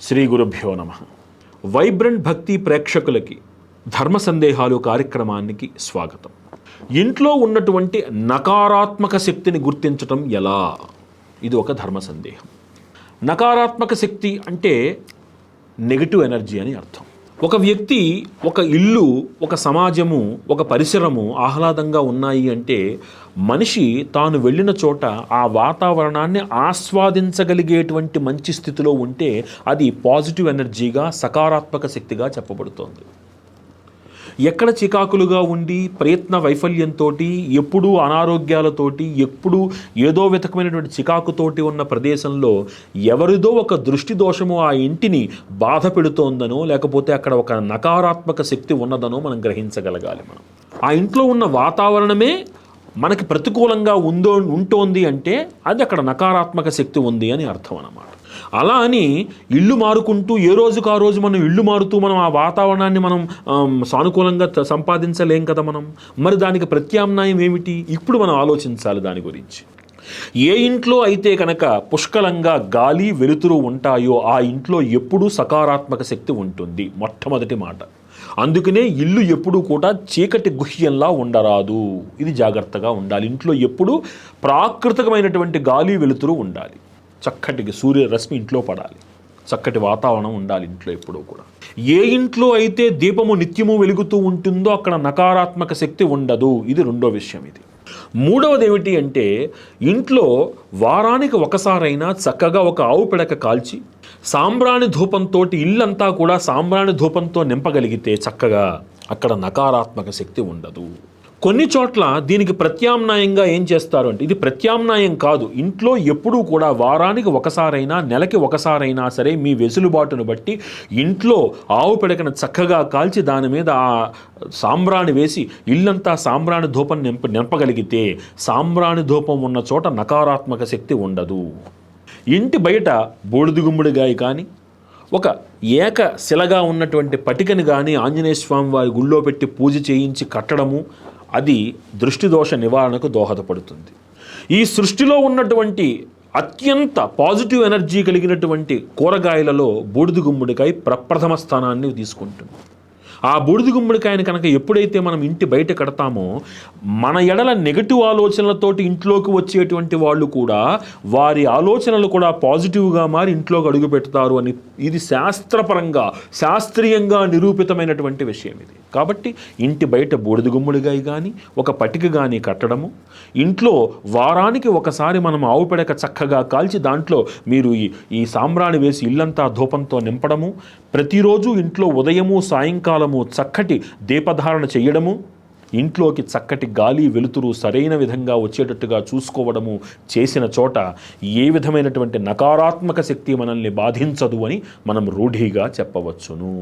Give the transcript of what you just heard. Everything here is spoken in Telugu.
శ్రీ గురుభ్యో నమ. వైబ్రెంట్ భక్తి ప్రేక్షకులకి ధర్మ సందేహాలు కార్యక్రమానికి స్వాగతం. ఇంట్లో ఉన్నటువంటి నకారాత్మక శక్తిని గుర్తించటం ఎలా? ఇది ఒక ధర్మ సందేహం. నకారాత్మక శక్తి అంటే నెగిటివ్ ఎనర్జీ అని అర్థం. ఒక వ్యక్తి ఒక ఇల్లు ఒక సమాజము ఒక పరిసరము ఆహ్లాదంగా ఉన్నాయి అంటే మనిషి తాను వెళ్ళిన చోట ఆ వాతావరణాన్ని ఆస్వాదించగలిగేటువంటి మంచి స్థితిలో ఉంటే అది పాజిటివ్ ఎనర్జీగా సకారాత్మక శక్తిగా చెప్పబడుతోంది. ఎక్కడ చికాకులుగా ఉండి ప్రయత్న వైఫల్యంతో ఎప్పుడూ అనారోగ్యాలతోటి ఎప్పుడూ ఏదో విధకమైనటువంటి చికాకుతోటి ఉన్న ప్రదేశంలో ఎవరిదో ఒక దృష్టి దోషము ఆ ఇంటిని బాధ పెడుతోందనో లేకపోతే అక్కడ ఒక నకారాత్మక శక్తి ఉన్నదనో మనం గ్రహించగలగాలి మనం. ఆ ఇంట్లో ఉన్న వాతావరణమే మనకి ప్రతికూలంగా ఉందో ఉంటోంది అంటే అది అక్కడ నకారాత్మక శక్తి ఉంది అని అర్థం అన్నమాట. అలా అని ఇల్లు మారుకుంటూ ఏ రోజుకు ఆ రోజు మనం ఇల్లు మారుతూ మనం ఆ వాతావరణాన్ని మనం సానుకూలంగా సంపాదించలేం కదా మనం? మరి దానికి ప్రత్యామ్నాయం ఏమిటి? ఇప్పుడు మనం ఆలోచించాలి దాని గురించి. ఏ ఇంట్లో అయితే కనుక పుష్కలంగా గాలి వెలుతురు ఉంటాయో ఆ ఇంట్లో ఎప్పుడూ సకారాత్మక శక్తి ఉంటుంది. మొట్టమొదటి మాట. అందుకనే ఇల్లు ఎప్పుడూ కూడా చీకటి గుహ్యంలా ఉండరాదు. ఇది జాగ్రత్తగా ఉండాలి. ఇంట్లో ఎప్పుడూ ప్రాకృతికమైనటువంటి గాలి వెలుతురు ఉండాలి. చక్కటి సూర్యరశ్మి ఇంట్లో పడాలి. చక్కటి వాతావరణం ఉండాలి ఇంట్లో ఎప్పుడూ కూడా. ఏ ఇంట్లో అయితే దీపము నిత్యము వెలుగుతూ ఉంటుందో అక్కడ నకారాత్మక శక్తి ఉండదు. ఇది రెండో విషయం ఇది. మూడవది ఏమిటి అంటే ఇంట్లో వారానికి ఒకసారైనా చక్కగా ఒక ఆవు పిడక కాల్చి సాంబ్రాణి ధూపంతో ఇల్లంతా కూడా సాంబ్రాణి ధూపంతో నింపగలిగితే చక్కగా అక్కడ నకారాత్మక శక్తి ఉండదు. కొన్ని చోట్ల దీనికి ప్రత్యామ్నాయంగా ఏం చేస్తారు అంటే ఇది ప్రత్యామ్నాయం కాదు. ఇంట్లో ఎప్పుడూ కూడా వారానికి ఒకసారైనా నెలకి ఒకసారైనా సరే మీ వెసులుబాటును బట్టి ఇంట్లో ఆవు పిడకను చక్కగా కాల్చి దాని మీద ఆ సాంబ్రాణి వేసి ఇల్లంతా సాంబ్రాణి ధూపం నింప నింపగలిగితే సాంబ్రాణి ధూపం ఉన్న చోట నకారాత్మక శక్తి ఉండదు. ఇంటి బయట బూడిదిగుమ్ముడిగాయ కానీ ఒక ఏక శిలగా ఉన్నటువంటి పటికని కానీ ఆంజనేయ స్వామి వారి గుళ్ళో పెట్టి పూజ చేయించి కట్టడము అది దృష్టి దోష నివారణకు దోహదపడుతుంది. ఈ సృష్టిలో ఉన్నటువంటి అత్యంత పాజిటివ్ ఎనర్జీ కలిగినటువంటి కూరగాయలలో బూడిద గుమ్మడికాయ ప్రప్రథమ స్థానాన్ని తీసుకుంటుంది. ఆ బూడిద గుమ్మడికాయని కనుక ఎప్పుడైతే మనం ఇంటి బయట కడతామో మన ఎడల నెగటివ్ ఆలోచనలతోటి ఇంట్లోకి వచ్చేటువంటి వాళ్ళు కూడా వారి ఆలోచనలు కూడా పాజిటివ్గా మారి ఇంట్లోకి అడుగు పెడతారు అని ఇది శాస్త్రపరంగా శాస్త్రీయంగా నిరూపితమైనటువంటి విషయం ఇది. కాబట్టి ఇంటి బయట బూడిద గుమ్మడికాయ కానీ ఒక పటిక కానీ కట్టడము ఇంట్లో వారానికి ఒకసారి మనం ఆవు పెడక చక్కగా కాల్చి దాంట్లో మీరు ఈ ఈ సాంబ్రాణి వేసి ఇల్లంతా ధూపంతో నింపడము ప్రతిరోజు ఇంట్లో ఉదయము సాయంకాలము చక్కటి దీపధారణ చేయడము ఇంట్లోకి చక్కటి గాలి వెలుతురు సరైన విధంగా వచ్చేటట్టుగా చూసుకోవడము చేసిన చోట ఏ విధమైనటువంటి నకారాత్మక శక్తి మనల్ని బాధించదు అని మనం రూఢిగా చెప్పవచ్చును.